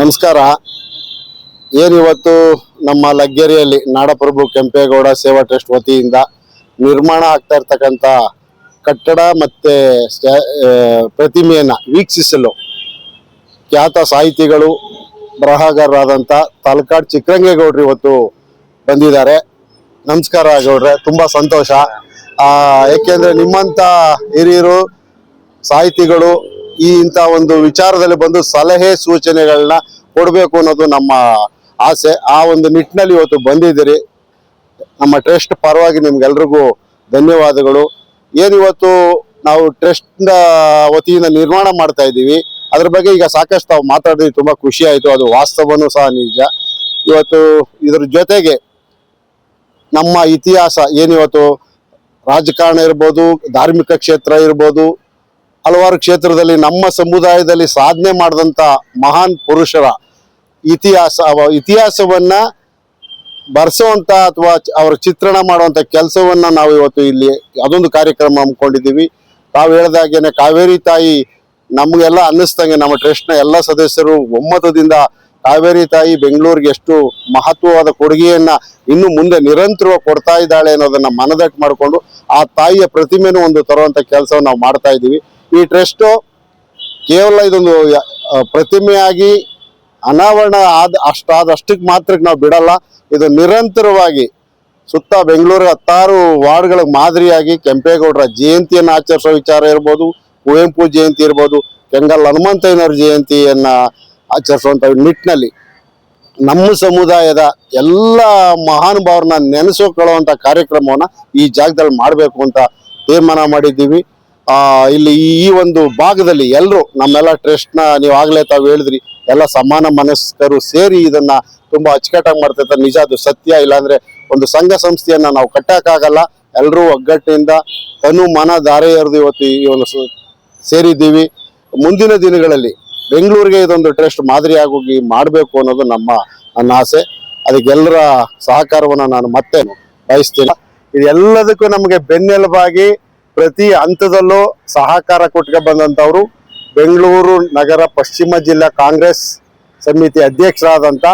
ನಮಸ್ಕಾರ. ಏನಿವತ್ತು ನಮ್ಮ ಲಗ್ಗೆರೆಯಲ್ಲಿ ನಾಡಪ್ರಭು ಕೆಂಪೇಗೌಡ ಸೇವಾ ಟ್ರಸ್ಟ್ ವತಿಯಿಂದ ನಿರ್ಮಾಣ ಆಗ್ತಾ ಇರ್ತಕ್ಕಂಥ ಕಟ್ಟಡ ಮತ್ತೆ ಪ್ರತಿಮೆಯನ್ನು ವೀಕ್ಷಿಸಲು ಖ್ಯಾತ ಸಾಹಿತಿಗಳು ಬರಹಗಾರರಾದಂಥ ತಲಕಾಡ್ ಚಿಕ್ಕರಂಗೇಗೌಡರು ಇವತ್ತು ಬಂದಿದ್ದಾರೆ. ನಮಸ್ಕಾರ ಗೌಡ್ರೆ, ತುಂಬ ಸಂತೋಷ. ಏಕೆಂದರೆ ನಿಮ್ಮಂಥ ಹಿರಿಯರು, ಸಾಹಿತಿಗಳು ಈ ಇಂಥ ಒಂದು ವಿಚಾರದಲ್ಲಿ ಬಂದು ಸಲಹೆ ಸೂಚನೆಗಳನ್ನ ಕೊಡಬೇಕು ಅನ್ನೋದು ನಮ್ಮ ಆಸೆ. ಆ ಒಂದು ನಿಟ್ಟಿನಲ್ಲಿ ಇವತ್ತು ಬಂದಿದ್ದೀರಿ. ನಮ್ಮ ಟ್ರಸ್ಟ್ ಪರವಾಗಿ ನಿಮ್ಗೆಲ್ರಿಗೂ ಧನ್ಯವಾದಗಳು. ಏನಿವತ್ತು ನಾವು ಟ್ರಸ್ಟ್ ವತಿಯಿಂದ ನಿರ್ಮಾಣ ಮಾಡ್ತಾ ಇದ್ದೀವಿ, ಅದ್ರ ಬಗ್ಗೆ ಈಗ ಸಾಕಷ್ಟು ತಾವು ಮಾತಾಡಿದ್ವಿ, ತುಂಬಾ ಖುಷಿ ಆಯ್ತು. ಅದು ವಾಸ್ತವನೂ ಸಹ ನಿಜ. ಇವತ್ತು ಇದ್ರ ಜೊತೆಗೆ ನಮ್ಮ ಇತಿಹಾಸ ಏನಿವತ್ತು ರಾಜಕಾರಣ ಇರ್ಬೋದು, ಧಾರ್ಮಿಕ ಕ್ಷೇತ್ರ ಇರ್ಬೋದು ಹಲವಾರು ಕ್ಷೇತ್ರದಲ್ಲಿ ನಮ್ಮ ಸಮುದಾಯದಲ್ಲಿ ಸಾಧನೆ ಮಾಡಿದಂಥ ಮಹಾನ್ ಪುರುಷರ ಇತಿಹಾಸ ಇತಿಹಾಸವನ್ನು ಬರ್ಸುವಂತ ಅಥವಾ ಅವರ ಚಿತ್ರಣ ಮಾಡುವಂತ ಕೆಲಸವನ್ನ ನಾವು ಇವತ್ತು ಇಲ್ಲಿ ಅದೊಂದು ಕಾರ್ಯಕ್ರಮ ಹಮ್ಮಿಕೊಂಡಿದ್ದೀವಿ. ತಾವು ಹೇಳ್ದಾಗೇನೆ ಕಾವೇರಿ ತಾಯಿ ನಮಗೆಲ್ಲ ಅನ್ನಿಸ್ದಂಗೆ ನಮ್ಮ ಟ್ರಸ್ಟ್ನ ಎಲ್ಲ ಸದಸ್ಯರು ಒಮ್ಮತದಿಂದ ಕಾವೇರಿ ತಾಯಿ ಬೆಂಗಳೂರಿಗೆ ಎಷ್ಟು ಮಹತ್ವವಾದ ಕೊಡುಗೆಯನ್ನ ಇನ್ನು ಮುಂದೆ ನಿರಂತರವಾಗಿ ಕೊಡ್ತಾ ಇದ್ದಾಳೆ ಅನ್ನೋದನ್ನ ಮನದಟ್ಟು ಮಾಡಿಕೊಂಡು ಆ ತಾಯಿಯ ಪ್ರತಿಮೆನೂ ಒಂದು ತರುವಂತ ಕೆಲಸವನ್ನು ನಾವು ಮಾಡ್ತಾ ಇದ್ದೀವಿ. ಈ ಟ್ರಸ್ಟು ಕೇವಲ ಇದೊಂದು ಪ್ರತಿಮೆಯಾಗಿ ಅನಾವರಣ ಆದ ಅಷ್ಟಾದಷ್ಟಕ್ಕೆ ಮಾತ್ರಕ್ಕೆ ನಾವು ಬಿಡಲ್ಲ. ಇದು ನಿರಂತರವಾಗಿ ಸುತ್ತ ಬೆಂಗಳೂರು ಹತ್ತಾರು ವಾರ್ಡ್ಗಳಿಗೆ ಮಾದರಿಯಾಗಿ ಕೆಂಪೇಗೌಡರ ಜಯಂತಿಯನ್ನು ಆಚರಿಸೋ ವಿಚಾರ ಇರ್ಬೋದು, ಕುವೆಂಪು ಜಯಂತಿ ಇರ್ಬೋದು, ಕೆಂಗಲ್ ಹನುಮಂತಯ್ಯನವ್ರ ಜಯಂತಿಯನ್ನು ಆಚರಿಸುವಂಥ ನಿಟ್ಟಿನಲ್ಲಿ ನಮ್ಮ ಸಮುದಾಯದ ಎಲ್ಲ ಮಹಾನುಭಾವರನ್ನ ನೆನೆಸಿಕೊಳ್ಳುವಂಥ ಕಾರ್ಯಕ್ರಮವನ್ನು ಈ ಜಾಗದಲ್ಲಿ ಮಾಡಬೇಕು ಅಂತ ತೀರ್ಮಾನ ಮಾಡಿದ್ದೀವಿ. ಇಲ್ಲಿ ಈ- ಒಂದು ಭಾಗದಲ್ಲಿ ಎಲ್ಲರೂ ನಮ್ಮೆಲ್ಲ ಟ್ರಸ್ಟ್ನ ನೀವು ಆಗ್ಲೇ ತಾವು ಹೇಳಿದ್ರಿ, ಎಲ್ಲ ಸಮಾನ ಮನಸ್ಕರು ಸೇರಿ ಇದನ್ನ ತುಂಬಾ ಅಚ್ಚುಕಟ್ಟಾಗಿ ಮಾಡ್ತಾ ನಿಜ ಅದು ಸತ್ಯ. ಇಲ್ಲಾಂದ್ರೆ ಒಂದು ಸಂಘ ಸಂಸ್ಥೆಯನ್ನ ನಾವು ಕಟ್ಟಕ್ಕಾಗಲ್ಲ ಎಲ್ಲರೂ ಒಗ್ಗಟ್ಟಿನಿಂದ ತನು ಮನ ದಾರೆ ಎರೆದು ಇವತ್ತು ಈ ಒಂದು ಸೇರಿದ್ದೀವಿ. ಮುಂದಿನ ದಿನಗಳಲ್ಲಿ ಬೆಂಗಳೂರಿಗೆ ಇದೊಂದು ಟ್ರಸ್ಟ್ ಮಾದರಿಯಾಗೋಗಿ ಮಾಡಬೇಕು ಅನ್ನೋದು ನಮ್ಮ, ನನ್ನ ಆಸೆ. ಅದಕ್ಕೆಲ್ಲರ ಸಹಕಾರವನ್ನು ನಾನು ಮತ್ತೆ ಬಯಸ್ತೀನಿ. ಇದೆಲ್ಲದಕ್ಕೂ ನಮಗೆ ಬೆನ್ನೆಲುಬಾಗಿ ಪ್ರತಿ ಹಂತದಲ್ಲೂ ಸಹಕಾರ ಕೊಟ್ಕೊಂಡು ಬಂದಂಥವರು ಬೆಂಗಳೂರು ನಗರ ಪಶ್ಚಿಮ ಜಿಲ್ಲಾ ಕಾಂಗ್ರೆಸ್ ಸಮಿತಿ ಅಧ್ಯಕ್ಷರಾದಂಥ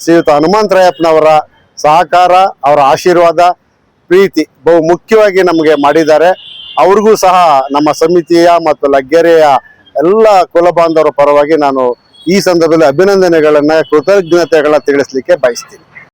ಶ್ರೀಯುತ ಹನುಮಂತರಾಯಪ್ಪನವರ ಸಹಕಾರ, ಅವರ ಆಶೀರ್ವಾದ, ಪ್ರೀತಿ ಬಹು ಮುಖ್ಯವಾಗಿ ನಮಗೆ ಮಾಡಿದ್ದಾರೆ. ಅವ್ರಿಗೂ ಸಹ ನಮ್ಮ ಸಮಿತಿಯ ಮತ್ತು ಲಗ್ಗೆರೆಯ ಎಲ್ಲ ಕುಲ ಬಾಂಧವರ ಪರವಾಗಿ ನಾನು ಈ ಸಂದರ್ಭದಲ್ಲಿ ಅಭಿನಂದನೆಗಳನ್ನು, ಕೃತಜ್ಞತೆಗಳನ್ನ ತಿಳಿಸ್ಲಿಕ್ಕೆ ಬಯಸ್ತೀನಿ.